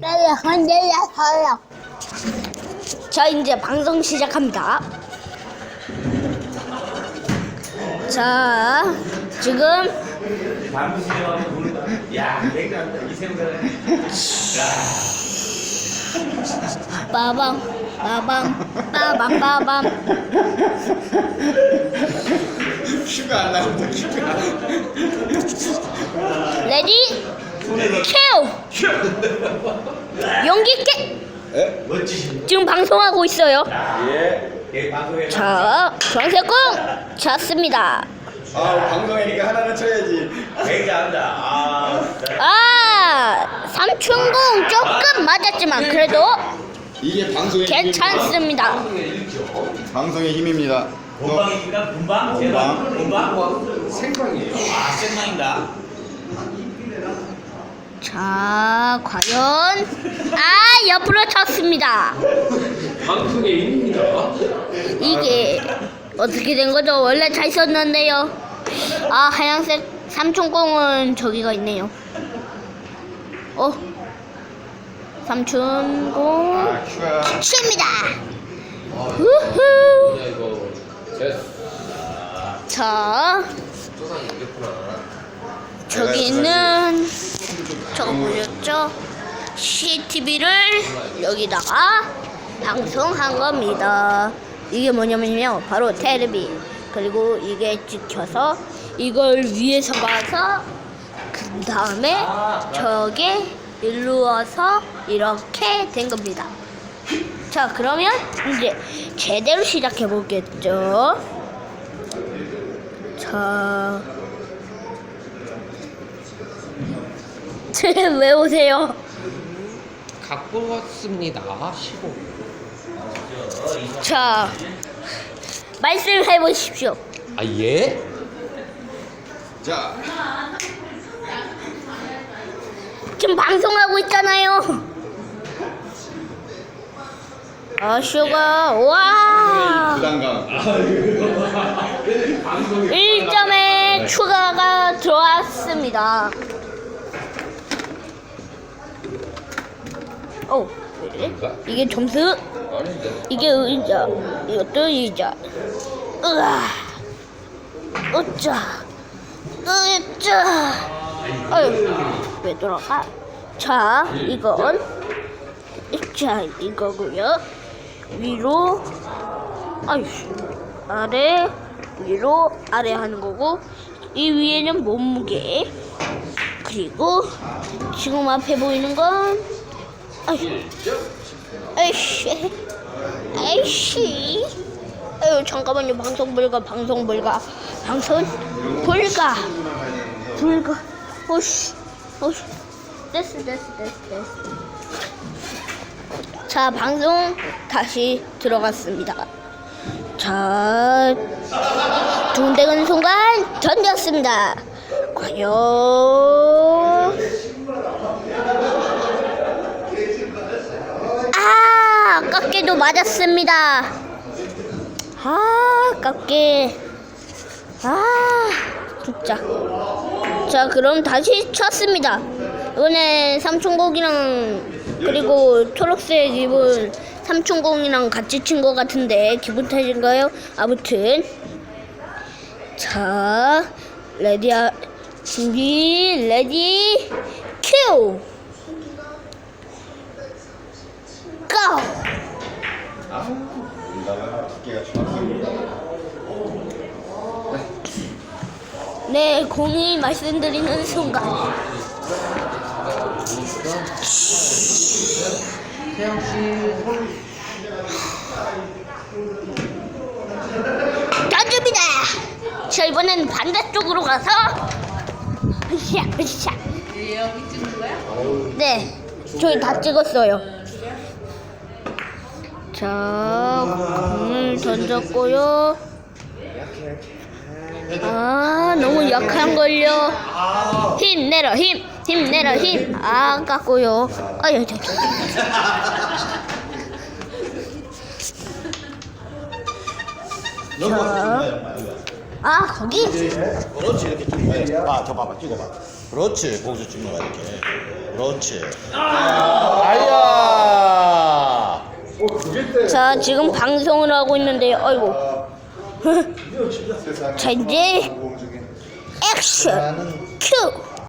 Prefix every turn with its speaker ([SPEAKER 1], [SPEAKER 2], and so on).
[SPEAKER 1] 내가 혼자서요.
[SPEAKER 2] 자 이제 방송 시작합니다. 자 지금. 빠밤 빠밤 빠밤 빠밤
[SPEAKER 3] 큐가 안 나온다 큐가
[SPEAKER 2] 레디 큐 용기 있게
[SPEAKER 3] 에?
[SPEAKER 4] 멋지신.
[SPEAKER 2] 지금 방송하고 있어요.
[SPEAKER 3] 예.
[SPEAKER 4] 예, 방송에.
[SPEAKER 2] 자 정세공 찼습니다.
[SPEAKER 3] 아 방송이니까 하나는 쳐야지
[SPEAKER 4] 굉장합니다. 아,
[SPEAKER 2] 아 삼춘공 조금 맞았지만 그래도
[SPEAKER 3] 이게 방송의 힘입니다
[SPEAKER 2] 괜찮습니다.
[SPEAKER 3] 방송의 힘입니다 또
[SPEAKER 4] 본방입니다. 본방?
[SPEAKER 3] 본방.
[SPEAKER 4] 본방? 생방이에요. 아, 생방입니다.
[SPEAKER 2] 자 과연 아 옆으로 쳤습니다.
[SPEAKER 5] 방송의 일입니다.
[SPEAKER 2] 이게 어떻게 된 거죠? 원래 잘 썼는데요. 아 하얀색 삼촌공은 저기가 있네요. 어 삼촌공
[SPEAKER 3] 아 큐가
[SPEAKER 2] 칩니다. 우후.
[SPEAKER 5] 야 이거 됐어.
[SPEAKER 2] 자
[SPEAKER 5] 조상이 이겼구나.
[SPEAKER 2] 저기 있는 보셨죠? CCTV를 여기다가 방송한 겁니다. 이게 뭐냐면요, 바로 테레비. 그리고 이게 찍혀서 이걸 위에서 봐서 그 다음에 저게 일로 와서 이렇게 된 겁니다. 자, 그러면 이제 제대로 시작해 보겠죠. 자. 왜 오세요?
[SPEAKER 5] 갖고 왔습니다. 15.
[SPEAKER 2] 자, 말씀해 보십시오.
[SPEAKER 5] 아 예?
[SPEAKER 3] 자
[SPEAKER 2] 지금 방송하고 있잖아요. 아, 쇼가, 와!
[SPEAKER 3] 부담감
[SPEAKER 2] 1점의 추가가 들어왔습니다. 이래? 이게 점수. 이게 의자, 이것도 의자. 으아, 으짜, 으짜. 어휴, 왜 돌아가? 자, 이건, 자, 이거고요. 위로, 아휴, 아래, 위로, 아래 하는 거고, 이 위에는 몸무게. 그리고, 지금 앞에 보이는 건, 아휴, 아이씨, 아이씨. 아유, 잠깐만요. 방송 불가, 방송 불가, 방송 불가, 불가. 오씨, 오씨. 됐어, 됐어, 됐어, 됐어. 자, 방송 다시 들어갔습니다. 자, 둥대근 순간 던졌습니다. 과연 아, 아깝게도 맞았습니다. 아, 아깝게. 아, 진짜. 자, 그럼 다시 쳤습니다. 이번에 삼촌곡이랑 그리고 초록색 입은 삼촌공이랑 같이 친 것 같은데 기분 탓인가요? 아무튼 자 레디야 준비 레디 큐
[SPEAKER 3] 두께가 정확합니다
[SPEAKER 2] 네 공이 말씀드리는 순간
[SPEAKER 5] 태양 씨 손.
[SPEAKER 2] 던집니다. 자 이번엔 반대쪽으로 가서 으쌰 으쌰.
[SPEAKER 6] 여기 찍는 거야?
[SPEAKER 2] 네, 저희 다 찍었어요. 자, 공을 던졌고요. 아, 너무 약한 걸요. 힘 내려, 힘, 힘 내려, 힘. 아, 아깝고요. 아유, 저, 저, 아, 거기?
[SPEAKER 7] 그렇지 이렇게 찍어야지 아저 봐봐 찍어봐 그렇지 거기서 찍는 거야 이렇게 그렇지 아이
[SPEAKER 2] 자, 지금 방송을 하고 있는데요. 아이고. 자, 이제 액션 큐.